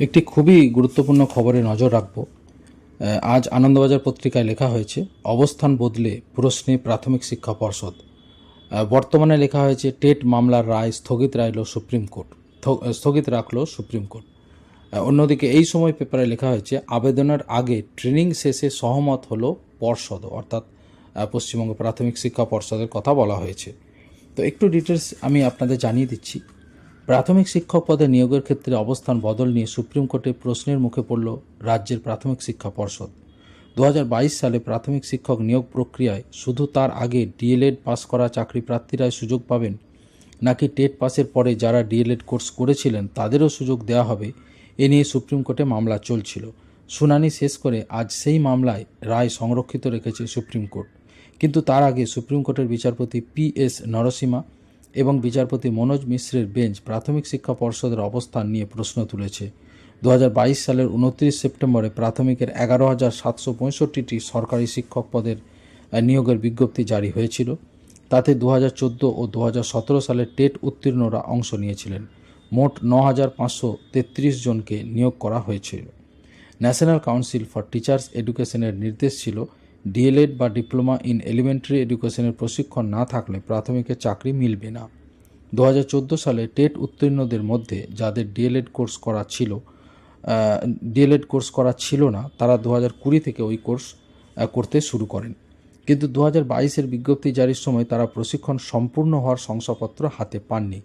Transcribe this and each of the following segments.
একটি খুবই গুরুত্বপূর্ণ খবরে নজর রাখব। আজ আনন্দবাজার পত্রিকায় লেখা হয়েছে, অবস্থান বদলে প্রশ্নে প্রাথমিক শিক্ষা পর্ষদ। বর্তমানে লেখা হয়েছে, টেট মামলার রায় স্থগিত রাখল সুপ্রিম কোর্ট। স্থগিত রাখল সুপ্রিম কোর্ট। অন্যদিকে এই সময় পেপারে লেখা হয়েছে, আবেদনের আগে ট্রেনিং শেষে সহমত হলো পর্ষদ, অর্থাৎ পশ্চিমবঙ্গ প্রাথমিক শিক্ষা পর্ষদের কথা বলা হয়েছে। তো একটু ডিটেলস আমি আপনাদের জানিয়ে দিচ্ছি। প্রাথমিক শিক্ষক পদে নিয়োগের ক্ষেত্রে অবস্থান বদল নিয়ে সুপ্রিম কোর্টে প্রশ্নের মুখে পড়ল রাজ্যের প্রাথমিক শিক্ষা পর্ষদ। দু হাজার বাইশ সালে প্রাথমিক শিক্ষক নিয়োগ প্রক্রিয়ায় শুধু তার আগে ডিএলএড পাস করা চাকরি প্রার্থীরাই সুযোগ পাবেন, নাকি টেট পাসের পরে যারা ডিএলএড কোর্স করেছিলেন তাদেরও সুযোগ দেওয়া হবে, এ নিয়ে সুপ্রিম কোর্টে মামলা চলছিল। শুনানি শেষ করে আজ সেই মামলায় রায় সংরক্ষিত রেখেছে সুপ্রিম কোর্ট। কিন্তু তার আগে সুপ্রিম কোর্টের বিচারপতি পি এস নরসিমা এবং বিচারপতি মনোজ মিশ্রের বেঞ্চ প্রাথমিক শিক্ষা পর্ষদের অবস্থান নিয়ে প্রশ্ন তুলেছে। দু হাজার বাইশ সালের উনত্রিশ সেপ্টেম্বরে প্রাথমিকের এগারো হাজার সাতশো পঁয়ষট্টিটি সরকারি শিক্ষক পদের নিয়োগের বিজ্ঞপ্তি জারি হয়েছিল। তাতে দু হাজার চোদ্দ ও দু হাজার সতেরো সালের টেট উত্তীর্ণরা অংশ নিয়েছিলেন। মোট ন হাজার পাঁচশো তেত্রিশ জনকে নিয়োগ করা হয়েছিল। ন্যাশনাল কাউন্সিল ফর টিচার্স এডুকেশনের নির্দেশ ছিল ডিএলএড বা ডিপ্লোমা ইন এলিমেন্টারি এডুকেশনের প্রশিক্ষণ না থাকলে প্রাথমিকের চাকরি মিলবে না। দু হাজার চোদ্দ সালে টেট উত্তীর্ণদের মধ্যে যাদের ডিএলএড কোর্স করা ছিল ডিএলএড কোর্স করা ছিল না, তারা দু কুড়ি থেকে ওই কোর্স করতে শুরু করেন। কিন্তু দু হাজার বাইশের বিজ্ঞপ্তি জারির সময় তারা প্রশিক্ষণ সম্পূর্ণ হওয়ার শংসাপত্র হাতে পাননি।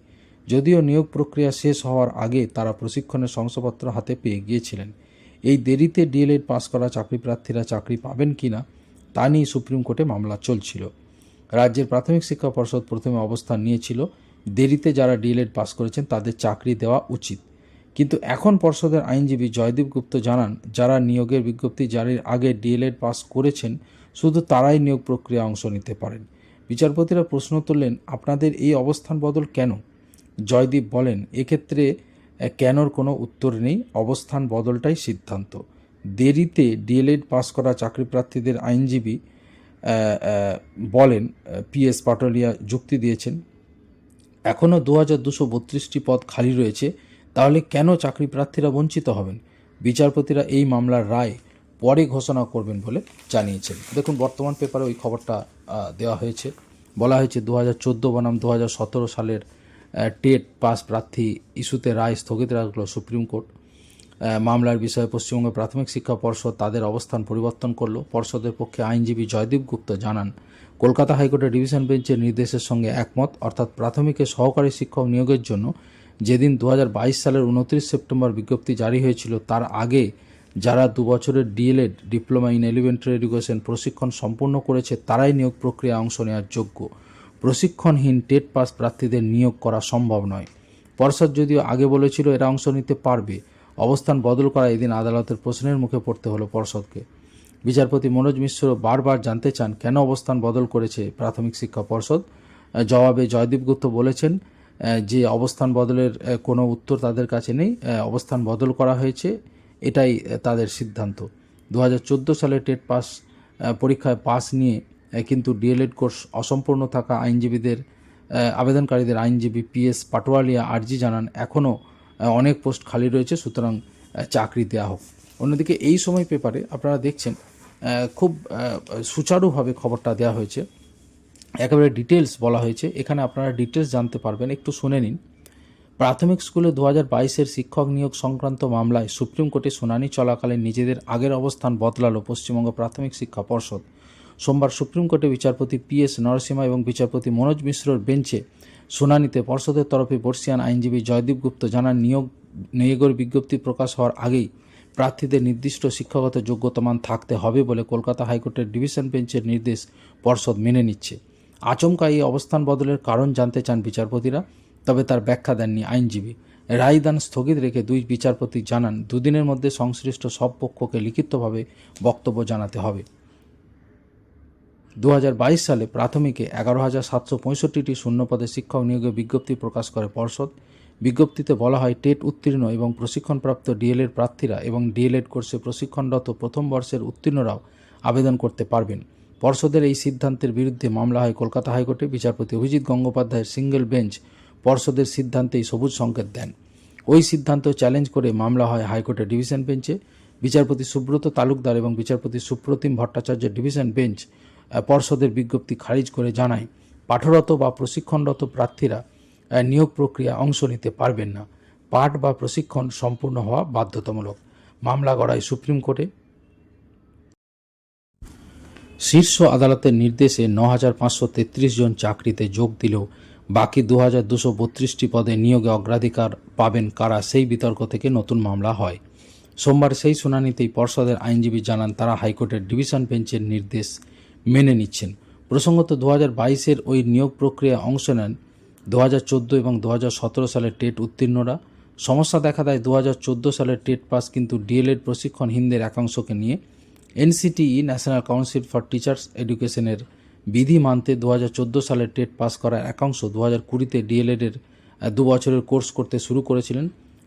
যদিও নিয়োগ প্রক্রিয়া শেষ হওয়ার আগে তারা প্রশিক্ষণের শংসাপত্র হাতে পেয়ে গিয়েছিলেন। এই দেরিতে ডিএলএড পাস করা চাকরি প্রার্থীরা চাকরি পাবেন কিনা তা নিয়ে সুপ্রিম কোর্টে মামলা চলছিল। রাজ্যের প্রাথমিক শিক্ষা পর্ষদ প্রথমে অবস্থান নিয়েছিল। দেরিতে যারা ডিএলএড পাস করেছেন তাদের চাকরি দেওয়া উচিত। কিন্তু এখন পর্ষদের আইনজীবী জয়দীপ গুপ্ত জানান, যারা নিয়োগের বিজ্ঞপ্তি জারির আগে ডিএলএড পাস করেছেন, শুধু তারাই নিয়োগ প্রক্রিয়া অংশ নিতে পারেন। বিচারপতিরা প্রশ্ন তুললেন, আপনাদের এই অবস্থান বদল কেন? জয়দীপ বলেন, এক্ষেত্রে কেনর কোনো উত্তর নেই, অবস্থান বদলটাই সিদ্ধান্ত। দেরিতে ডিএলএড পাস করা চাকরি প্রার্থীদের আইনজীবী বলেন পিএস পাটলিয়া যুক্তি দিয়েছেন। এখনও দু হাজার দুশো বত্রিশটি পদ খালি রয়েছে, তাহলে কেন চাকরি প্রার্থীরা বঞ্চিত হবেন? বিচারপতিরা এই মামলার রায় পরে ঘোষণা করবেন বলে জানিয়েছেন। দেখুন, বর্তমান পেপারে ওই খবরটা দেওয়া হয়েছে। বলা হয়েছে দু হাজার চোদ্দ বনাম দু হাজার সতেরো সালের টেট পাস প্রার্থী ইস্যুতে রায় স্থগিত রাখল সুপ্রিম কোর্ট। মামলার বিষয়ে পশ্চিমবঙ্গ প্রাথমিক শিক্ষা পর্ষদ তাদের অবস্থান পরিবর্তন করল। পর্ষদের পক্ষে আইনজীবী জয়দীপ গুপ্ত জানান, কলকাতা হাইকোর্টের ডিভিশন বেঞ্চের নির্দেশের সঙ্গে একমত, অর্থাৎ প্রাথমিকে সহকারী শিক্ষক নিয়োগের জন্য যেদিন দু হাজার বাইশ সালের উনত্রিশ সেপ্টেম্বর বিজ্ঞপ্তি জারি হয়েছিল, তার আগে যারা দু বছরের DElEd, diploma in elementary education প্রশিক্ষণ সম্পূর্ণ করেছে, তারাই নিয়োগ প্রক্রিয়া অংশ নেওয়ার যোগ্য। প্রশিক্ষণহীন টেট পাস প্রার্থীদের নিয়োগ করা সম্ভব নয়। পর্ষদ যদিও আগে বলেছিল, এরা অংশ নিতে পারবে অবস্থান বদল করা এদিন আদালতের প্রশ্নের মুখে পড়তে হলো পর্ষদকে। বিচারপতি মনোজ মিশ্র বারবার জানতে চান কেন অবস্থান বদল করেছে প্রাথমিক শিক্ষা পর্ষদ। জবাবে জয়দীপ গুপ্ত বলেছেন যে অবস্থান বদলের কোনো উত্তর তাদের কাছে নেই অবস্থান বদল করা হয়েছে, এটাই তাদের সিদ্ধান্ত। দু হাজার চোদ্দ সালে টেট পাস পরীক্ষায় পাস নিয়ে কিন্তু ডিএলএড কোর্স অসম্পূর্ণ থাকা আইনজীবীদের আবেদনকারীদের আইনজীবী পিএস পাটোয়ালিয়া আর্জি জানান, এখনও অনেক পোস্ট খালি রয়েছে, সুতরাং চাকরি দেওয়া হোক। অন্যদিকে এই সময় পেপারে আপনারা দেখছেন খুব সুচারুভাবে খবরটা দেওয়া হয়েছে। একেবারে ডিটেলস বলা হয়েছে। এখানে আপনারা ডিটেলস জানতে পারবেন, একটু শুনে নিন। প্রাথমিক স্কুলে দু হাজার বাইশের শিক্ষক নিয়োগ সংক্রান্ত মামলায় সুপ্রিম কোর্টে শুনানি চলাকালীন নিজেদের আগের অবস্থান বদলালো পশ্চিমবঙ্গ প্রাথমিক শিক্ষা পর্ষদ। সোমবার সুপ্রিম কোর্টে বিচারপতি পি এস নরসিমা এবং বিচারপতি মনোজ মিশ্রর বেঞ্চে শুনানিতে পর্ষদের তরফে বর্ষিয়ান আইনজীবী জয়দীপ গুপ্ত জানান, নিয়োগ, নিয়োগের বিজ্ঞপ্তি প্রকাশ হওয়ার আগেই প্রার্থীদের নির্দিষ্ট শিক্ষাগত যোগ্যতামান থাকতে হবে বলে কলকাতা হাইকোর্টের ডিভিশন বেঞ্চের নির্দেশ পর্ষদ মেনে নিচ্ছে। আচমকা এই অবস্থান বদলের কারণ জানতে চান বিচারপতিরা, তবে তার ব্যাখ্যা দেননি আইনজীবী। রায়দান স্থগিত রেখে দুই বিচারপতি জানান, দুদিনের মধ্যে সংশ্লিষ্ট সব পক্ষকে লিখিতভাবে বক্তব্য জানাতে হবে। দু হাজার বাইশ সালে প্রাথমিকে এগারো হাজার সাতশো পঁয়ষট্টিটি শূন্যপদে শিক্ষক নিয়োগের বিজ্ঞপ্তি প্রকাশ করে পর্ষদ। বিজ্ঞপ্তিতে বলা হয়, টেট উত্তীর্ণ এবং প্রশিক্ষণপ্রাপ্ত ডিএলএড প্রার্থীরা এবং ডিএলএড কোর্সে প্রশিক্ষণরত প্রথম বর্ষের উত্তীর্ণরাও আবেদন করতে পারবেন। পর্ষদের এই সিদ্ধান্তের বিরুদ্ধে মামলা হয় কলকাতা হাইকোর্টে। বিচারপতি অভিজিৎ গঙ্গোপাধ্যায়ের সিঙ্গেল বেঞ্চ পর্ষদের সিদ্ধান্তেই সবুজ সংকেত দেন। ওই সিদ্ধান্ত চ্যালেঞ্জ করে মামলা হয় হাইকোর্টের ডিভিশন বেঞ্চে। বিচারপতি সুব্রত তালুকদার এবং বিচারপতি সুপ্রতিম ভট্টাচার্যের ডিভিশন বেঞ্চ পর্ষদের বিজ্ঞপ্তি খারিজ করে জানায়, পাঠরত বা প্রশিক্ষণরত প্রার্থীরা নিয়োগ প্রক্রিয়া অংশ নিতে পারবেন না। পাঠ বা প্রশিক্ষণ সম্পূর্ণ হওয়া বাধ্যতামূলক। মামলা গড়ায় সুপ্রিম কোর্টে। শীর্ষ আদালতের নির্দেশে ন হাজার পাঁচশো তেত্রিশ জন চাকরিতে যোগ দিলেও বাকি দু হাজার দুশো বত্রিশটি পদে নিয়োগে অগ্রাধিকার পাবেন কারা সেই বিতর্ক থেকে নতুন মামলা হয়। সোমবার সেই শুনানিতেই পর্ষদের আইনজীবী জানান, তারা হাইকোর্টের ডিভিশন বেঞ্চের নির্দেশ মেনে নিচ্ছেন। প্রসঙ্গত দু হাজার বাইশের ওই নিয়োগ প্রক্রিয়ায় অংশ নেন দু হাজার চোদ্দ এবং দু হাজার সতেরো সালের টেট উত্তীর্ণরা। সমস্যা দেখা দেয় দু হাজার চোদ্দ সালের টেট পাস কিন্তু ডিএলএড প্রশিক্ষণহীনদের একাংশকে নিয়ে। NCTE national council for teachers এডুকেশনের বিধি মানতে দু হাজার চোদ্দ সালের টেট পাস করা একাংশ দু হাজার কুড়িতে ডিএলএডের দু বছরের কোর্স করতে শুরু করেছিলেন।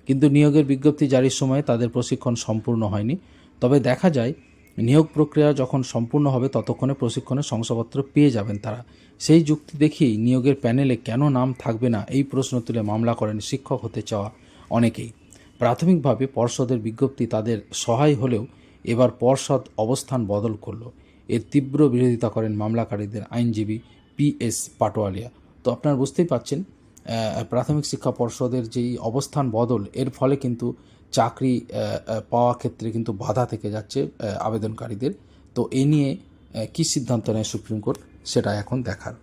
কিন্তু নিয়োগের বিজ্ঞপ্তি জারির সময় তাদের প্রশিক্ষণ সম্পূর্ণ হয়নি। তবে দেখা যায় নিয়োগ প্রক্রিয়া যখন সম্পূর্ণ হবে ততক্ষণে প্রশিক্ষণের শংসাপত্র পেয়ে যাবেন তারা। সেই যুক্তি দেখিয়েই নিয়োগের প্যানেলে কেন নাম থাকবে না এই প্রশ্ন তুলে মামলা করেন শিক্ষক হতে চাওয়া অনেকেই। প্রাথমিকভাবে পর্ষদের বিজ্ঞপ্তি তাদের সহায় হলেও এবার পর্ষদ অবস্থান বদল করল। এর তীব্র বিরোধিতা করেন মামলাকারীদের আইনজীবী পি এস পাটোয়ালিয়া তো আপনারা বুঝতেই পাচ্ছেন প্রাথমিক শিক্ষা পর্ষদের যেই অবস্থান বদল, এর ফলে কিন্তু চাকরি পাওয়া ক্ষেত্রে কিন্তু বাধা থেকে যাচ্ছে আবেদনকারীদের। তো এ নিয়ে কী সিদ্ধান্ত নেয় সুপ্রিম কোর্ট, সেটা এখন দেখার।